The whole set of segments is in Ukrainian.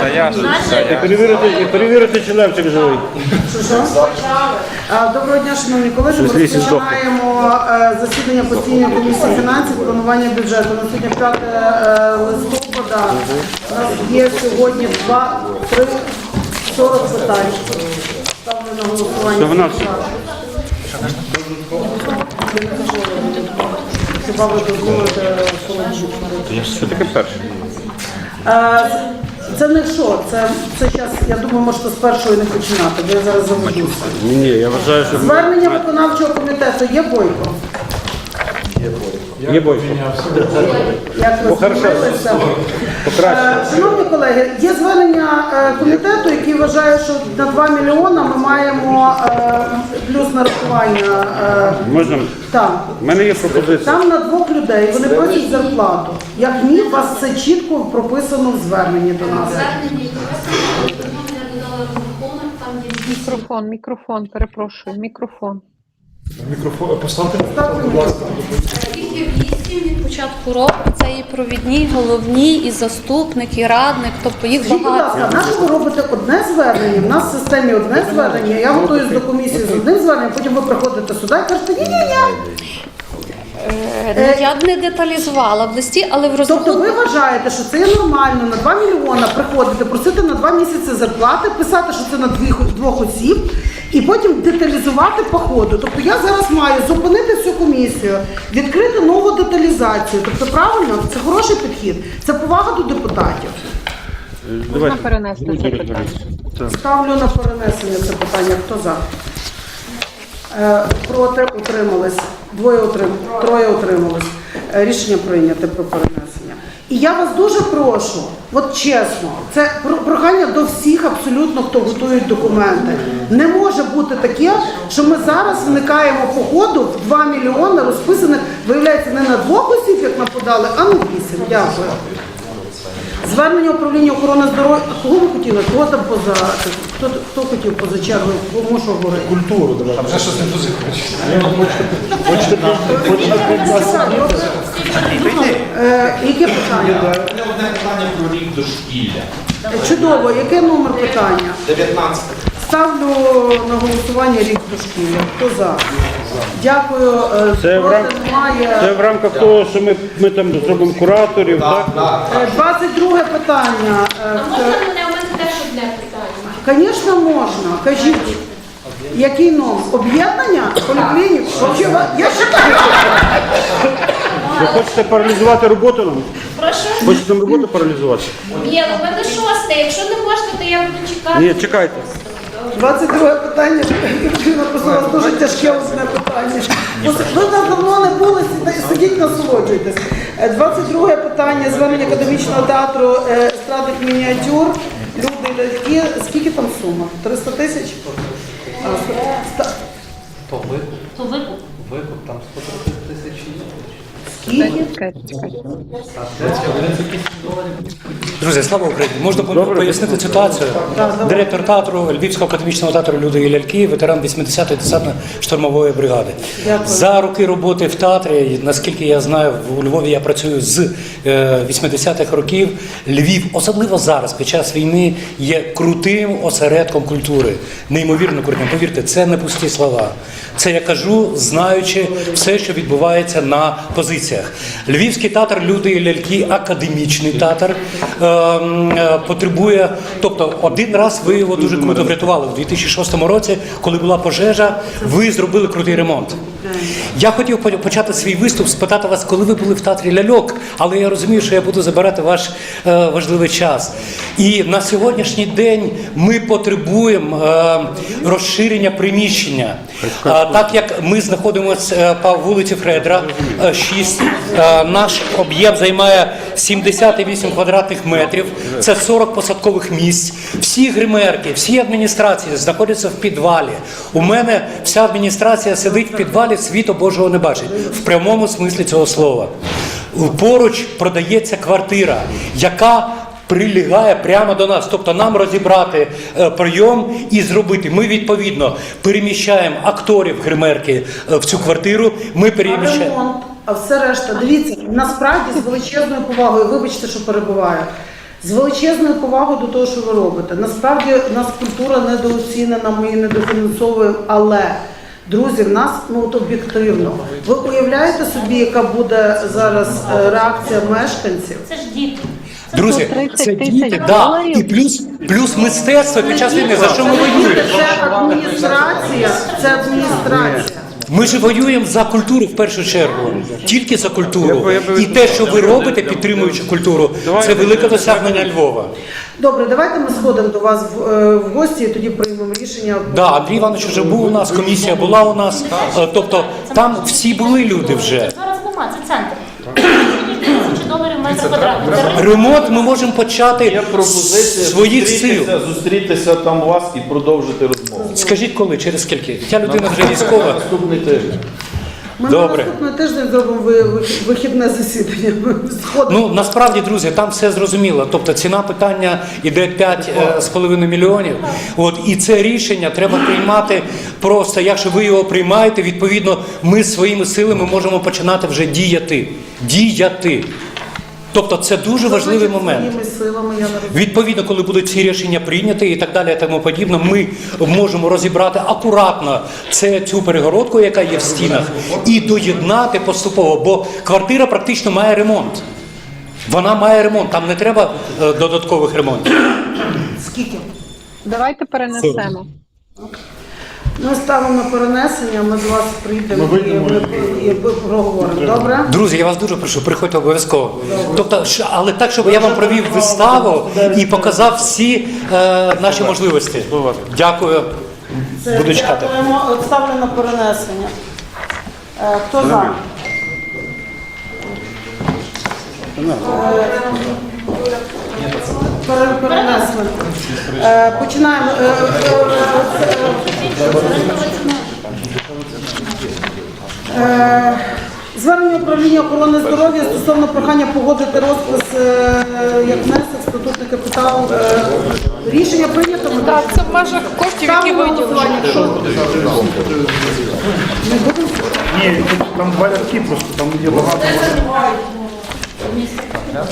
Та я ж, та І я. перевірити, і перевірити, чи Левчик живий. Доброго дня, шановні колеги. Ми Щось лісі розпочинаємо е, засідання постійної комісії фінансів, планування бюджету. На сьогодні 5 е, листопада. У нас є сьогодні 2, 3, 40 питань. Ставлю на голосування. Це. Хіба ви дозволите холодильник? Що таке перше? Е, Це не що, це, це зараз, я думаю, можете з першої не починати, бо я зараз заведуся. Ні, ні, я вважаю, що Звернення виконавчого комітету є бойко? є бойко. Як ви звернулися? Покраще. Е, Шановні колеги, є звернення е, комітету, який вважає, що на 2 мільйона ми маємо е, плюс нарахування. е, Можна? Там. У мене є пропозиція. Там на двох людей вони просять зарплату. Як ні, у вас це чітко прописано в зверненні до нас. Звернення і прописано, я додала рахунок, там є Мікрофон, мікрофон, перепрошую, мікрофон. Так, Їх є вісім від початку року. Це і провідні, головні, і заступник, і радник. Тобто їх Скажіть, будь багато. ласка, на що ви робите одне звернення? У нас в системі одне звернення. Я готуюсь до комісії з одним зверненням, потім ви приходите сюди і кажете, ні-ні-ні. Е, ну, Я б не деталізувала в листі, але в Тобто розрахунку ви вважаєте, що це є нормально на 2 мільйона приходити, просити на 2 місяці зарплати, писати, що це на двох, двох осіб, і потім деталізувати по ходу. Тобто я зараз маю зупинити всю комісію, відкрити нову деталізацію. Тобто правильно, це хороший підхід, це повага до депутатів. Можна перенести це питання. Ставлю на перенесення це питання. Хто за? Е, Проти утримались. Двоє утрим... троє утримались. Е, Рішення прийняте про перенесення. І я вас дуже прошу, от чесно, це про- прохання до всіх абсолютно, хто готують документи. Не може бути таке, що ми зараз вникаємо по ходу в 2 мільйони розписаних, виявляється, не на двох осіб, як нам подали, а на вісім. Дякую. Звернення управління охорони здоров'я. Кого ви хотіли? Кого там поза хто, хто хотів поза чергою? Кому що говорити? Культуру давай. Вже щось не дуже Е, Яке питання? Одне одне питання про рік дошкілля. Е, Чудово, яке номер питання? 19. Ставлю на голосування рік дошкілля. Хто за? Дякую. Е, Це в, рам... це в рамках того, що ми, ми там зробимо кураторів, так? Е, 22 питання. Е, А можна мене у мене теж одне питання? Звісно, можна. Кажіть. Який номер? Об'єднання? Поліклінік? Вообще, я считаю, Ви хочете паралізувати роботу нам? Прошу. Хочете нам роботу паралізувати? Ні, ну в мене шосте. Якщо не можна, то я буду чекати. Ні, чекайте. 22 питання. Ірина, просто у вас дуже тяжке одне питання. Ви там давно не були, сидіть, насолоджуйтесь. Е, 22 питання, звернення академічного театру е, естрадних мініатюр. Люди, ляльки. скільки там сума? 300 тисяч? А, ста- То викуп. Викуп там 130 тисяч. Друзі, слава Україні! Можна по- пояснити ситуацію. Директор театру Львівського академічного театру Люди і ляльки, ветеран 80-ї десантно-штурмової бригади. Дякую. За роки роботи в театрі, наскільки я знаю, у Львові я працюю з е, 80-х років. Львів, особливо зараз, під час війни, є крутим осередком культури. Неймовірно крутим. Повірте, це не пусті слова. Це я кажу, знаючи все, що відбувається на позиціях. Львівський театр Люди і ляльки, академічний театр, е, е, потребує. Тобто, один раз ви його дуже круто врятували в 2006 році, коли була пожежа, ви зробили крутий ремонт. Я хотів почати свій виступ, спитати вас, коли ви були в театрі ляльок, але я розумію, що я буду забирати ваш е, важливий час. І на сьогоднішній день ми потребуємо е, розширення приміщення. Е, так як ми знаходимося е, по вулиці Фредра, е, 6, е, наш об'єкт займає 78 квадратних метрів, це 40 посадкових місць. Всі гримерки, всі адміністрації знаходяться в підвалі. У мене вся адміністрація сидить в підвалі, світу Божого не бачить в прямому смислі цього слова. Поруч продається квартира, яка прилягає прямо до нас. Тобто нам розібрати е, прийом і зробити. Ми відповідно переміщаємо акторів гримерки е, в цю квартиру. Ми А переміщаємо. ремонт, а все решта. Дивіться, насправді з величезною повагою, вибачте, що перебуваю. З величезною повагою до того, що ви робите. Насправді у нас культура недооцінена, ми її недофінансовуємо, але друзі, в нас ну от об'єктивно. Ви уявляєте собі, яка буде зараз е, реакція мешканців? Це ж діти. Це Друзі, 130 це тисяч діти, да. доларів. і плюс, плюс мистецтво під час війни. За що ми воюємо? Це адміністрація, це адміністрація. Ми ж воюємо за культуру в першу чергу, тільки за культуру. І те, що ви робите, підтримуючи культуру, це велике досягнення Львова. Добре, давайте ми сходимо до вас в, е, в гості і тоді приймемо рішення. Да, Андрій Іванович вже був у нас, комісія була у нас. Е, Тобто там всі були люди вже. Зараз нема, це центр. Доларів метр квадратний. Ремонт ми можемо почати Є з своїх сил. зустрітися, зустрітися там у вас і продовжити розмову. Скажіть коли, через скільки? Ця людина вже військова. Наступний тиждень. Ми Добре. на наступний тиждень зробимо ви- ви- вихідне засідання. Сходимо. Ну насправді, друзі, там все зрозуміло. Тобто ціна питання іде 5,5 мільйонів. От і це рішення треба приймати просто. Якщо ви його приймаєте, відповідно, ми своїми силами можемо починати вже діяти. Діяти. Тобто, це дуже важливий момент. Силами я не. Відповідно, коли будуть ці рішення прийняті і так далі, і тому подібне, ми можемо розібрати акуратно це цю перегородку, яка є в стінах, і доєднати поступово, бо квартира практично має ремонт. Вона має ремонт, там не треба е, додаткових ремонтів. Скільки? Давайте перенесемо. Ми ставимо на перенесення, ми до вас прийдемо і, ми- і проговоримо. Добре? Друзі, я вас дуже прошу, приходьте обов'язково. Тобто, що- але так, щоб я вам провів виставу і показав всі е, наші можливості. Дякую. Це Буду чекати. дякуємо. От Ставлю на перенесення. Е, Хто за? Пере- Перенесли. Е, Починаємо. Е, е, е, Звернення управління охорони здоров'я стосовно прохання погодити розпис е, як внесок статутний капітал. Е, Рішення прийнято. Ми Так, це в межах коштів, які Ставимо на виділені. голосування. Хто? Не будемо? Ні, там два рядки просто, там є багато.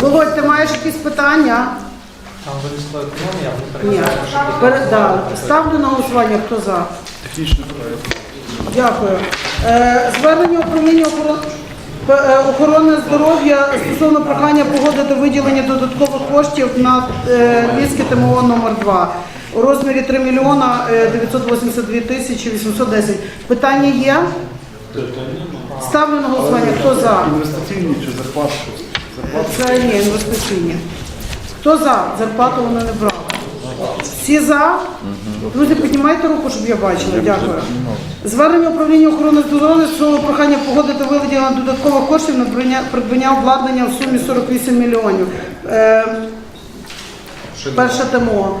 Володь, ти маєш якісь питання? Там винесла економія, вони Ні. Да. Ставлю на голосування, хто за. Дякую. Е, звернення управління охорони. е, Охорони здоров'я стосовно прохання погодити виділення додаткових коштів на е, Львівське ТМО номер 2 у розмірі 3 мільйона е, 982 тисячі 810. Питання є? Ставлю на голосування. Хто за? Інвестиційні чи зарплати? Це ні, інвестиційні. Хто за? Зарплату вони не брали. Всі за? Друзі, піднімайте руку, щоб я бачила. Дякую. Звернення управління охорони здоров'я стосовно прохання погодити виведення додаткових коштів на придбання обладнання в сумі 48 мільйонів. Е, перше ТМО.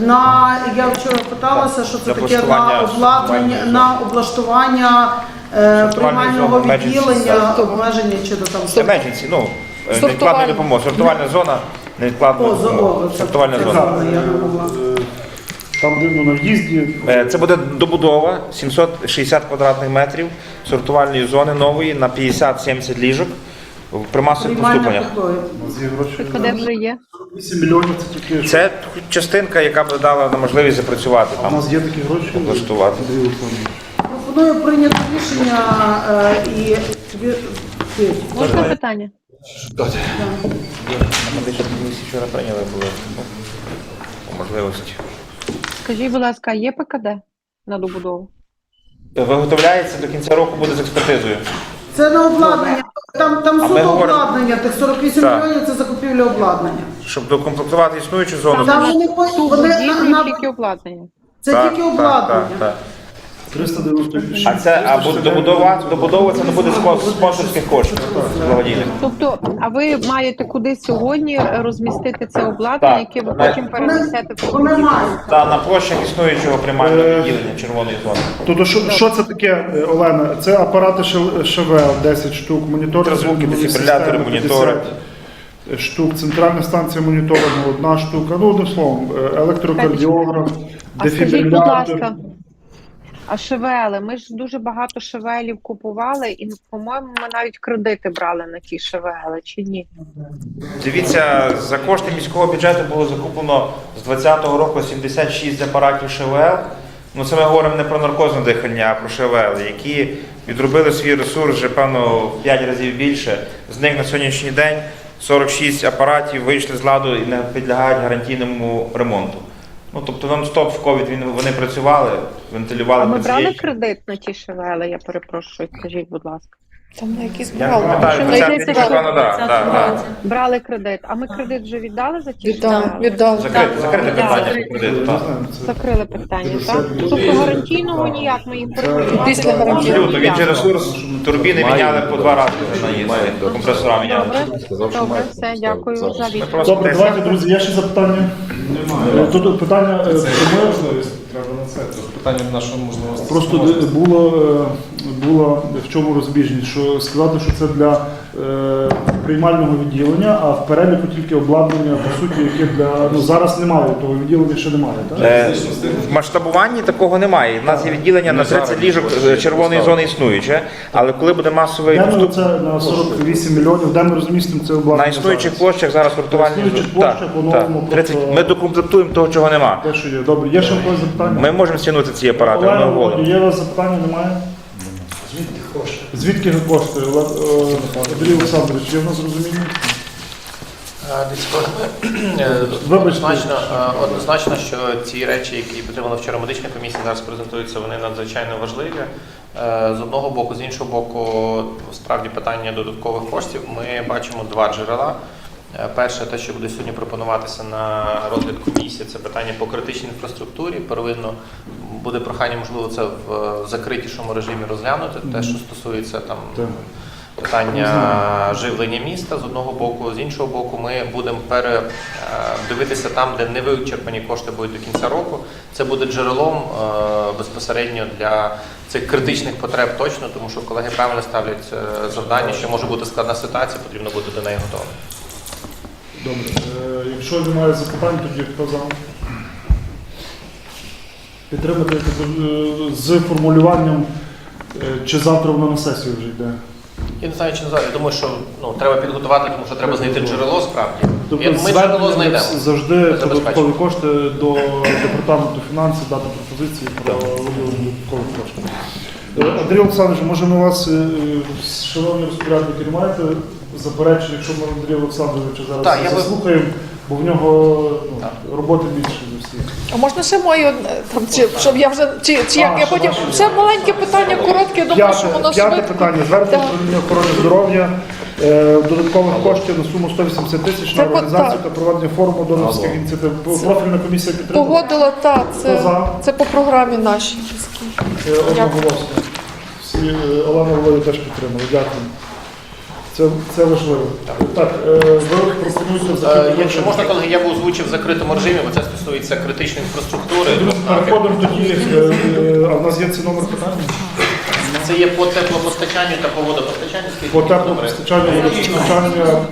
На я вчора питалася, що це таке на обладнання на облаштування е, приймального відділення, обмеження чи до там Emergency, ну, е, невідкладної допомоги. Сортувальна зона, невідкладна О, за- о, це- сортувальна зона. Там дивно на в'їзді. Е, Це буде добудова 760 квадратних метрів сортувальної зони нової на 50-70 ліжок примасових Приймальне поступленнях. покої. У нас є гроші. КД вже є. 8 мільйонів це тільки. Це частинка, яка б дала нам можливість запрацювати У там, нас є такі гроші. облаштувати. Пропоную прийняти рішення е, і. Можна питання? Медичну комісію вчора прийняли були по можливості. Скажіть, будь ласка, є ПКД на добудову? Виготовляється до кінця року буде з експертизою. Це на обладнання. Там, там А ми суто говоримо- обладнання, тих 48 Так. мільйонів це закупівля обладнання. Щоб докомплектувати існуючу зону. Там вони, по- Ту вони на, на, тільки обладнання. це Так, тільки так, обладнання. так, так. 396. А це або добудова, добудова це не буде спон- спонсорських коштів благодійних. Тобто, а ви маєте куди сьогодні розмістити це обладнання, яке ви потім перенесете в Вони. Та на площах існуючого приймального відділення червоної зони. Тобто, що, що це таке, е, Олена? Це апарати ШВ 10 штук, монітори звукової дефібрилятори, монітори. штук, центральна станція моніторингу одна штука. Ну, одним словом, е, електрокардіограф, А скажіть, будь дефібрилятор. А шевели, ми ж дуже багато шевелів купували, і, по-моєму, ми навіть кредити брали на ті шевели, чи ні? Дивіться, за кошти міського бюджету було закуплено з 2020 року 76 апаратів ШВЛ. Ну це ми говоримо не про наркозне дихання, а про ШВЛ, які відробили свій ресурс вже певно в 5 разів більше. З них на сьогоднішній день 46 апаратів вийшли з ладу і не підлягають гарантійному ремонту. Ну тобто нон-стоп в ковід він- вони працювали, вентилювали А ми брали пацієнтів. кредит на ті шевели, я перепрошую, скажіть, будь ласка. Там на якісь Я брали. пам'ятаю, Що 20 здається, рік, да, да, да. Брали кредит. А ми кредит вже віддали за ті Віддали, шевели? віддали. Закрите, закрите питання по кредиту, так. Закрили питання, так? Тобто гарантійного ніяк ми їх перекривати Після гарантійного. Абсолютно, він ніяк. ресурс турбіни міняли по два рази на їзді, компресора міняли. Добре, добре, все, дякую за відповідь. Добре, давайте, друзі, є ще запитання? Немає. Тут питання е, можливість, Треба на це. Тут питання нашої можливості. Просто де- було, е, було в чому розбіжність, що сказати, що це для приймального відділення, а в переліку тільки обладнання, по суті, яке для ну зараз немає, того відділення ще немає. Так? Е, В масштабуванні такого немає. У нас є відділення на 30 ліжок е, червоної зони існуюче, але коли буде масовий Де ми доступ це на 48 мільйонів, де ми розмістимо це обладнання? на існуючих зараз? площах зараз гуртувальні На існуючих Так, по-новому так, 30. просто- Ми докомплектуємо того, чого нема. Те, що є. Добре, є ще якось запитання? Ми можемо стягнути ці апарати, Олена, Володя, голимо. є у вас запитання, немає? Звідки кошти? Звідки кошти? Оле- е, Андрій Олександрович, є в нас розуміння? Однозначно, е, однозначно, що ці речі, які підтримала вчора медична комісія, зараз презентуються, вони надзвичайно важливі. Е, З одного боку, з іншого боку, справді питання додаткових коштів. Ми бачимо два джерела. Е, Перше, те, що буде сьогодні пропонуватися на розгляд комісії, це питання по критичній інфраструктурі. Первинно буде прохання, можливо, це в е, закритішому режимі розглянути. Те, що стосується там питання живлення міста з одного боку, з іншого боку, ми будемо передивитися там, де не вичерпані кошти будуть до кінця року. Це буде джерелом е, безпосередньо для цих критичних потреб точно, тому що колеги правильно ставлять е, завдання, що може бути складна ситуація, потрібно бути до неї готовим. Добре. Е, Якщо немає запитань, тоді хто за? Підтримати е, з формулюванням, е, чи завтра воно на сесію вже йде. Я не знаю, чи не знаю. Я думаю, що ну треба підготувати, тому що треба знайти джерело справді. Тобто Я- джерело знайдемо. завжди додаткові кошти до департаменту фінансів, дати пропозиції про виділення додаткових коштів. Е, Андрій Олександрович, може ми вас, шановні розпорядники, маєте заперечень, якщо ми Андрія Олександровича зараз Так, я би- заслухаємо, бо в нього ну, роботи більше за всіх. А можна ще мою одне, там, чи, щоб я вже, чи, чи як А, я що потім, ваше? ще маленьке питання, коротке, думаю, що воно п'яте швидко. питання. Звернення Так. управління охорони здоров'я е, додаткових коштів на суму 180 тисяч на от організацію так. та проведення форуму донорських ініціатив. Профільна комісія підтримала. Погодила, так, Хто це, за? це по програмі нашій. Е, Одноголосно. Всі е, Олена Володя теж підтримали. Дякую. Це, це важливо. Так, е, ви пропонуєте Е, закрити Якщо можна, колеги, я б озвучив в закритому режимі, бо це стосується критичної інфраструктури. Переходимо тоді. е, е, А в нас є цей номер питання? Це є по теплопостачанню та по водопостачанню. Скажіть, По номери. теплопостачанню, водопостачання.